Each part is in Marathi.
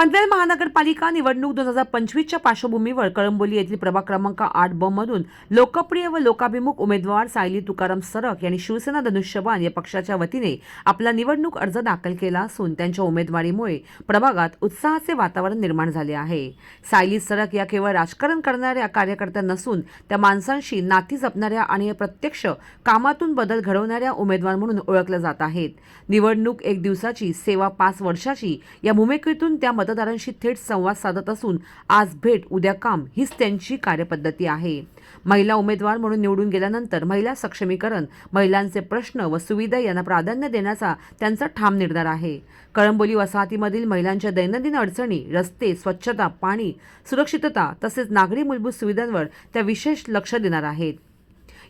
पनवेल महानगरपालिका निवडणूक दोन हजार पंचवीसच्या पार्श्वभूमीवर कळंबोली येथील प्रभाग क्रमांक आठ ब मधून लोकप्रिय व लोकाभिमुख उमेदवार सायली तुकाराम सरक यांनी शिवसेना धनुष्यबाण या पक्षाच्या वतीने आपला निवडणूक अर्ज दाखल केला असून त्यांच्या उमेदवारीमुळे प्रभागात उत्साहाचे वातावरण निर्माण झाले आहे. सायली सरक या केवळ राजकारण करणाऱ्या कार्यकर्त्या नसून त्या माणसांशी नाती जपणाऱ्या आणि प्रत्यक्ष कामातून बदल घडवणाऱ्या उमेदवार म्हणून ओळखल्या जात आहेत. निवडणूक एक दिवसाची सेवा पाच वर्षाची या भूमिकेतून त्या मतदारांशी थेट संवाद साधत असून आज भेट उद्या काम हीच त्यांची कार्यपद्धती आहे. महिला उमेदवार म्हणून निवडून गेल्यानंतर महिला सक्षमीकरण महिलांचे प्रश्न व सुविधा यांना प्राधान्य देण्याचा त्यांचा ठाम निर्धार आहे. कळंबोली वसाहतीमधील महिलांच्या दैनंदिन अडचणी रस्ते स्वच्छता पाणी सुरक्षितता तसेच नागरी मूलभूत सुविधांवर त्या विशेष लक्ष देणार आहेत.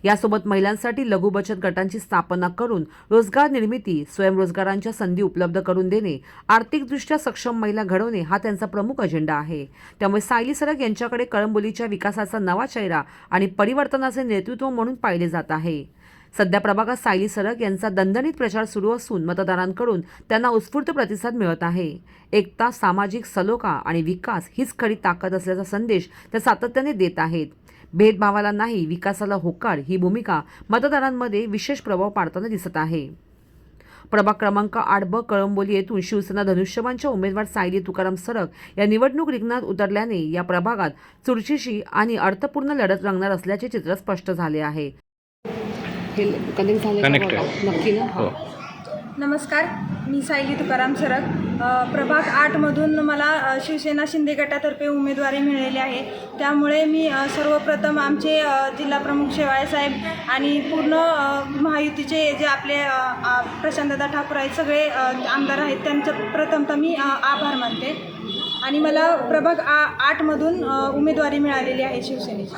यासोबत महिलांसाठी लघु बचत गटांची स्थापना करून रोजगार निर्मिती स्वयंरोजगारांच्या संधी उपलब्ध करून देणे आर्थिकदृष्ट्या सक्षम महिला घडवणे हा त्यांचा प्रमुख अजेंडा आहे. त्यामुळे सायली सरग यांच्याकडे कळंबोलीच्या विकासाचा नवा चेहरा आणि परिवर्तनाचे नेतृत्व म्हणून पाहिले जात आहे. सध्या प्रभागात सायली सरग यांचा दणदणीत प्रचार सुरू असून मतदारांकडून त्यांना उत्स्फूर्त प्रतिसाद मिळत आहे. एकता सामाजिक सलोखा आणि विकास हीच खरी ताकद असल्याचा संदेश त्या सातत्याने देत आहेत. भेदभावाला नाही विकासाला होकार ही भूमिका मतदारांमध्ये विशेष प्रभाव पाडताना दिसत आहे. प्रभाग क्रमांक आठ ब कळंबोली येथून शिवसेना धनुष्यबाणच्या उमेदवार सायली तुकाराम सरक या निवडणूक रिंगणात उतरल्याने या प्रभागात चुरशीची आणि अर्थपूर्ण लढत रंगणार असल्याचे चित्र स्पष्ट झाले आहे. नक्की ना? हो. नमस्कार मी सायली तुकाराम सरक. प्रभाग आठमधून मला शिवसेना शिंदे गटातर्फे उमेदवारी मिळालेली आहे. त्यामुळे मी सर्वप्रथम आमचे जिल्हाप्रमुख शेवाळेसाहेब आणि पूर्ण महायुतीचे जे आपले प्रशांतदा ठाकूर आहेत सगळे आमदार आहेत त्यांचं प्रथमतः मी आभार मानते. आणि मला प्रभाग आ आठमधून उमेदवारी मिळालेली आहे शिवसेनेची.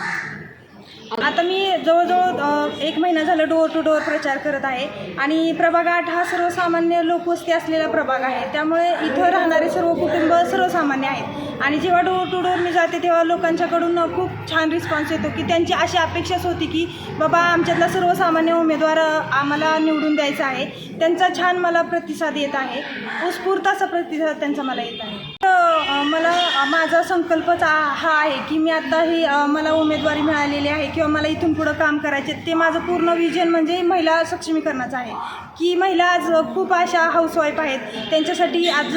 आता मी जवळजवळ एक महिना झाला डोअर टू डोअर प्रचार करत आहे. आणि प्रभाग आठ हा सर्वसामान्य लोकवस्ती असलेला प्रभाग आहे. त्यामुळे इथं राहणारे सर्व कुटुंब सर्वसामान्य आहेत. आणि जेव्हा डोअर टू डोअर मी जाते तेव्हा लोकांच्याकडून खूप छान रिस्पॉन्स येतो की त्यांची अशी अपेक्षाच होती की बाबा आमच्यातला सर्वसामान्य उमेदवार आम्हाला निवडून द्यायचा आहे. त्यांचा छान मला प्रतिसाद येत आहे. उत्स्फूर्त असा प्रतिसाद त्यांचा मला येत आहे. मला माझा संकल्पच हा आहे की मी आता ही मला उमेदवारी मिळालेली आहे किंवा मला इथून पुढं काम करायचे ते माझं पूर्ण विजन म्हणजे महिला सक्षमीकरणाचं आहे. की महिला आज खूप अशा हाऊसवाईफ आहेत त्यांच्यासाठी आज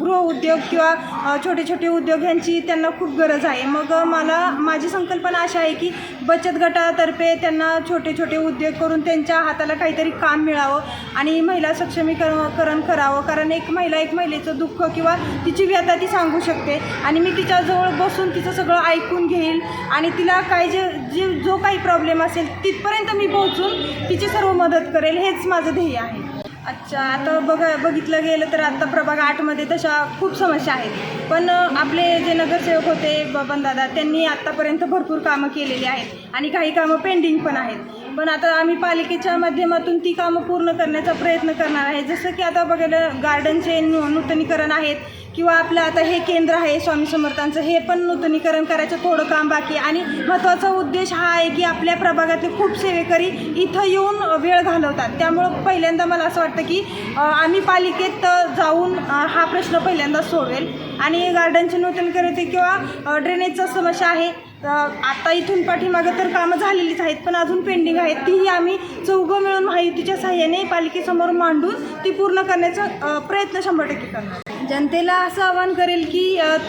गृहउद्योग किंवा छोटे छोटे उद्योग ह्यांची त्यांना खूप गरज आहे. मग मला माझी संकल्पना अशी आहे की बचत गटातर्फे त्यांना छोटे छोटे उद्योग करून त्यांच्या हाताला काहीतरी काम मिळावं आणि महिला सक्षमीकरण करावं. कारण एक महिला एक महिलेचं दुःख किंवा तिची व्यथा ती सांगू शकते. आणि मी तिच्याजवळ बसून तिचं सगळं ऐकून घेईल. आणि तिला काय जे जे जो काही प्रॉब्लेम असेल तिथपर्यंत मी पोहोचून तिची सर्व मदत करेल. हेच माझं ध्येय आहे. अच्छा आता बघा बघितलं गेलं तर आत्ता प्रभाग आठमध्ये तशा खूप समस्या आहेत. पण आपले जे नगरसेवक होते बबन दादा त्यांनी आत्तापर्यंत भरपूर कामं केलेली आहेत. आणि काही कामं पेंडिंग पण आहेत. पण आता आम्ही पालिकेच्या माध्यमातून ती कामं पूर्ण करण्याचा प्रयत्न करणार आहे. जसं की आता बघायला गार्डनचे नू नूतनीकरण आहेत. किंवा आपलं आता हे केंद्र आहे स्वामी समर्थांचं हे पण नूतनीकरण करायचं थोडं काम बाकी आणि महत्त्वाचा उद्देश हा आहे की आपल्या प्रभागातले खूप सेवेकरी इथं येऊन वेळ घालवतात. त्यामुळं पहिल्यांदा मला असं वाटतं की आम्ही पालिकेत जाऊन हा प्रश्न पहिल्यांदा सोडवेल. आणि गार्डनचे नूतनीकरण ते किंवा ड्रेनेजचा समस्या आहे. आता इथून पाठीमागं तर कामं झालेलीच आहेत पण अजून पेंडिंग आहेत. तीही आम्ही चौघं मिळून महायुतीच्या सहाय्याने पालिकेसमोर मांडून ती पूर्ण करण्याचा प्रयत्न शंभर टक्के करणार. जनतेला असं आवाहन करेल की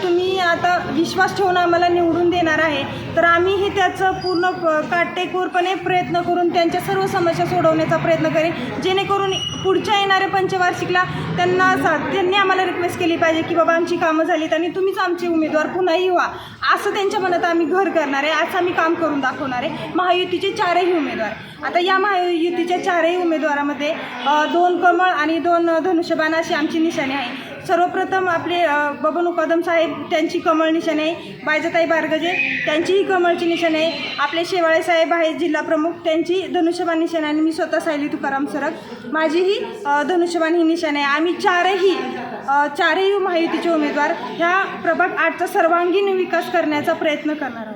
तुम्ही आता विश्वास ठेवून आम्हाला निवडून देणार आहे. तर आम्हीही त्याचं पूर्ण काटेकोरपणे प्रयत्न करून त्यांच्या सर्व समस्या सोडवण्याचा प्रयत्न करेन. जेणेकरून पुढच्या येणाऱ्या पंचवार्षिकला त्यांना सा त्यांनी आम्हाला रिक्वेस्ट केली पाहिजे की बाबा आमची कामं झालीत आणि तुम्हीच आमचे उमेदवार पुन्हाही व्हा. असं त्यांच्या मनात आम्ही घर करणार आहे. असं आम्ही काम करून दाखवणार आहे. महायुतीचे चारही उमेदवार. आता या महायुतीच्या चारही उमेदवारामध्ये दोन कमळ आणि दोन धनुष्यबाण अशी आमची निशाणी आहे. सर्वप्रथम आपले बबनू कदम साहेब त्यांची कमळ निशाण आहे बायजाताई बारगजे त्यांचीही कमळची निशाण आहे आपले शेवाळे साहेब आहेत जिल्हा प्रमुख त्यांची धनुष्यबाण निशाण आहे आणि मी स्वतः सायली तुकाराम सरक. माझीही अ, धनुष्यबाण ही निशाण आहे. आम्ही चारही चारही महायुतीचे उमेदवार ह्या प्रभाग आठचा सर्वांगीण विकास करण्याचा प्रयत्न करणार आहोत.